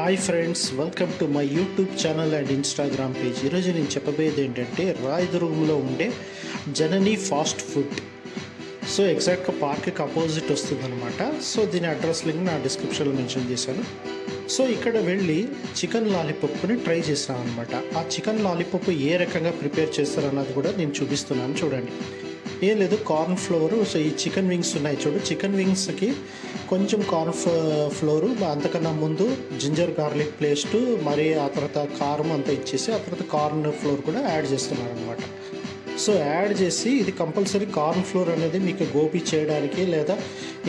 Hi friends welcome to my YouTube channel and Instagram page ఈరోజు నేను చెప్పబోయేది ఏంటంటే రాయదుర్గంలో ఉండే జననీ ఫాస్ట్ ఫుడ్. సో ఎగ్జాక్ట్గా పార్క్కి అపోజిట్ వస్తుందన్నమాట. సో దీని అడ్రస్ లింక్ నా డిస్క్రిప్షన్లో మెన్షన్ చేశాను. సో ఇక్కడ వెళ్ళి చికెన్ లాలీపాప్ని ట్రై చేసాను అనమాట ఆ చికెన్ లాలీపాప్ ఏ రకంగా ప్రిపేర్ చేస్తారన్నది కూడా నేను చూపిస్తున్నాను. చూడండి. ఏం లేదు కార్న్ ఫ్లోర్ సో ఈ చికెన్ వింగ్స్ ఉన్నాయి చూడు. చికెన్ వింగ్స్కి కొంచెం కార్న్ ఫ్లోరు అంతకన్నా ముందు జింజర్ గార్లిక్ పేస్ట్ మరి ఆ తర్వాత కారం అంతా ఇచ్చేసి ఆ తర్వాత కార్న్ ఫ్లోర్ కూడా యాడ్ చేస్తున్నారు అనమాట సో యాడ్ చేసి ఇది కంపల్సరీ కార్న్ ఫ్లోర్ అనేది మీకు గోబీ చేయడానికి లేదా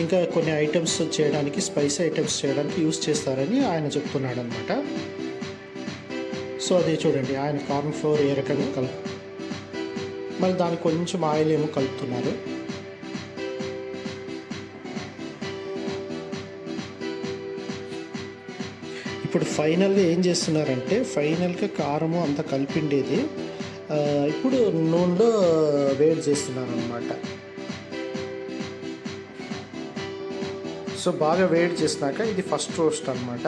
ఇంకా కొన్ని ఐటమ్స్ చేయడానికి స్పైసీ ఐటమ్స్ చేయడానికి యూస్ చేస్తారని ఆయన చెప్తున్నాడు అనమాట సో అదే చూడండి ఆయన కార్న్ ఫ్లోర్ ఏ రకంగా కలుపు మరి దానికి కొంచెం ఆయిల్ ఏమో కలుపుతున్నారు. ఇప్పుడు ఫైనల్గా ఏం చేస్తున్నారంటే ఫైనల్గా కారము అంత కలిపిండేది. ఇప్పుడు నూనెలో వేడి చేస్తున్నారు అనమాట సో బాగా వేడి చేసినాక ఇది ఫస్ట్ రోస్ట్ అనమాట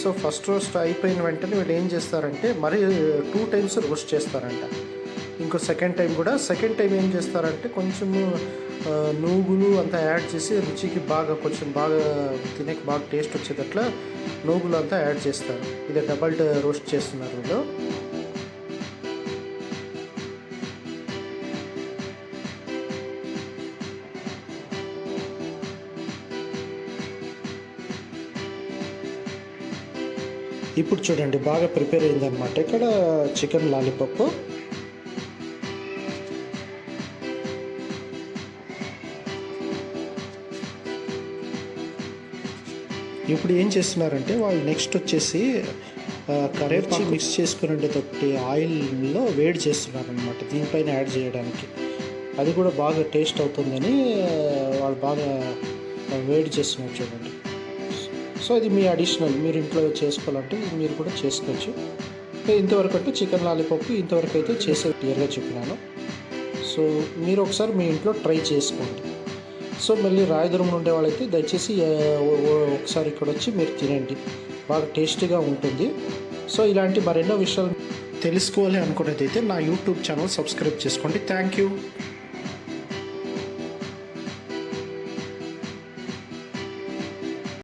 సో ఫస్ట్ రోస్ట్ అయిపోయిన వెంటనే వీళ్ళు ఏం చేస్తారంటే మరి టూ టైమ్స్ రోస్ట్ చేస్తారంట. ఇంకో సెకండ్ టైం కూడా. సెకండ్ టైం ఏం చేస్తారంటే కొంచెం నూగులు అంతా యాడ్ చేసి రుచికి బాగా కొంచెం బాగా తినేకి బాగా టేస్ట్ వచ్చేటట్ల నూగులు అంతా యాడ్ చేస్తారు. ఇది డబల్ రోస్ట్ చేస్తున్నారు వీళ్ళు. ఇప్పుడు చూడండి బాగా ప్రిపేర్ అయిందనమాట ఇక్కడ చికెన్ లాలీపప్పు ఇప్పుడు ఏం చేస్తున్నారంటే వాళ్ళు నెక్స్ట్ వచ్చేసి కరేర్చి మిక్స్ చేసుకునేటప్పటి ఆయిల్లో వేడి చేస్తున్నారు అనమాట దీనిపైన యాడ్ చేయడానికి. అది కూడా బాగా టేస్ట్ అవుతుందని వాళ్ళు బాగా వేడి చేస్తున్నారు చూడండి. సో ఇది మీ అడిషనల్ మీరు ఇంట్లో చేసుకోవాలంటే మీరు కూడా చేసుకోవచ్చు. ఇంతవరకు అంటే చికెన్ లాలీపాప్ ఇంతవరకు అయితే చేసే క్లియర్గా చెప్పినాను. సో మీరు ఒకసారి మీ ఇంట్లో ట్రై చేసుకోండి. సో మళ్ళీ రాయదురం ఉండే వాళ్ళైతే దయచేసి ఒకసారి ఇక్కడ వచ్చి మీరు తినండి. బాగా టేస్టీగా ఉంటుంది. సో ఇలాంటి మరెన్నో విషయాలు తెలుసుకోవాలి అనుకునేది అయితే నా యూట్యూబ్ ఛానల్ సబ్స్క్రైబ్ చేసుకోండి. Thank you.